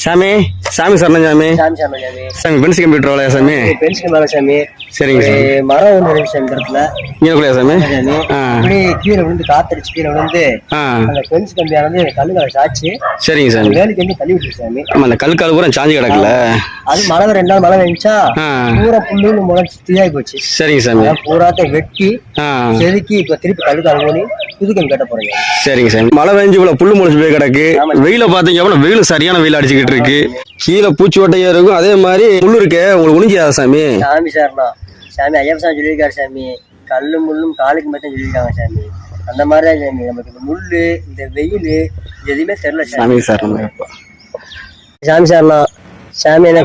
சாமி சாமி சரணம் சாமி. சாமி பென்சி கம்ப்யூட்டர் வேலையா சாமி? பென்சில் மரம் சாமி. சரிங்க சாமி. மரம் ஒன்று இருக்கு சாமி இடத்துல இங்கே கூடயா சாமி. இப்படி கீழே விழுந்து காத்தடிச்சு கீழே விழுந்து அந்த பென்ஸ் கம்பியானது கல்லுகளை சாச்சு சரிங்க சாமி. வேலைக்கு வந்து தள்ளி விட்டுரு சாமி. ஆமா அந்த கல்கால் பூரா சாஞ்சி கிடக்குல. அது மழை ரெண்டு நாள் மழை ஆ. பூரா புல்லுன்னு முளைச்சு தீயாகி போச்சு. சரிங்க சாமி. பூராத்தை வெட்டி செதுக்கி இப்ப திருப்பி கல்லுக்கால் போனி புது கம்பி கட்ட போறீங்க சரிங்க சாமி மழை பெஞ்சு இவ்வளவு புல்லு முளைச்சு போய் கிடக்கு. வெயில பாத்தீங்க அப்படின்னா வெயில் சரியான வெயில் அடிச்சுக்கிட்டு இருக்கு. கீழே பூச்சி ஓட்டையா இருக்கும். அதே மாதிரி முள்ளு இருக்கே உங்களுக்கு உணிஞ்சாதா சாமி? சாமி சார்னா. சாமி ஐயப்ப சாமி சொல்லியிருக்காரு சாமி. கல்லு முள்ளும் காலுக்கு மட்டும் சொல்லியிருக்காங்க சாமி. அந்த மாதிரி தான் சாமி. நமக்கு இந்த முள்ளு இந்த வெயில் எதுவுமே தெரியல சாமி. சாமி சார் சாமி சார்னா. சாமி என்ன?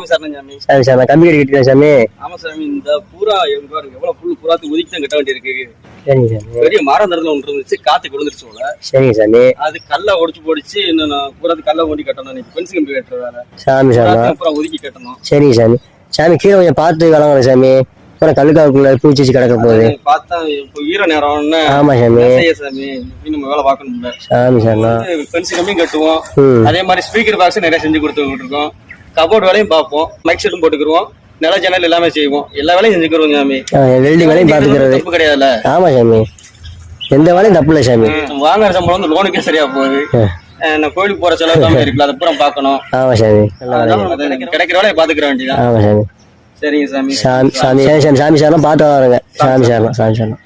சாமி சார் கம்பி கட்டிக்கிட்டு சாமி. ஆமா சாமி இந்த பூரா எங்க பாருங்க எவ்வளவு பூராத்து ஒதுக்கி தான் கட்ட வேண்டியிருக்கு. சரிங்க சாமி பெரிய மரம் தரத்துல ஒன்று இருந்துச்சு காத்து விழுந்துருச்சு போல. சரிங்க சாமி அது கல்ல ஒடிச்சு போடிச்சு இன்னும் பூராத்து கல்ல ஓடி கட்டணும். இன்னைக்கு பென்சில் கம்பி கட்டுற வேலை. சாமி பூராத்தையும் அப்புறம் ஒதுக்கி கட்டணும். சரிங்க சாமி சாமி கீழே கொஞ்சம் பார்த்து கலங்கணும் சாமி. அப்புறம் கல்லுக்காவுக்குள்ள பூச்சி கிடக்க போகுது. பார்த்தா இப்போ ஈர நேரம்னு ஆமா சாமி. சாமி. நம்ம வேலை பார்க்கணும்ல. சாமி சார்னா பென்சில் கம்பியும் கட்டுவோம். அதே மாதிரி ஸ்பீக்கர் பாக்ஸ் நிறைய செஞ்சு கொடுத்துக்கிட்டு இருக்கோம். கபோர்ட் வேலையும் பார்ப்போம். மைக் செட்டும் போட்டுக்கிருவோம். நில ஜன்னல் எல்லாமே செய்வோம். எல்லா வேலையும் செஞ்சுக்கிறோம் சாமி. வெல்டிங் வேலையும் பார்த்துக்கிறது. தப்பு கிடையாதுல்ல. ஆமா சாமி. எந்த வேலையும் தப்பு இல்லை சாமி. வாங்குற சம்பளம் வந்து லோனுக்கே சரியா போகுது. நான் கோயிலுக்கு போற செலவு எல்லாமே இருக்குல்ல அதை பூரா பார்க்கணும். ஆமா சாமி. கிடைக்கிற வேலையை பாத்துக்கிற வேண்டியதான் ஆமா சாமி. சரிங்க சாமி. சாமி சாமி சாமி சார்லாம் பார்த்து வருங்க. சாமி சார்லாம் சாமி சார்லாம்.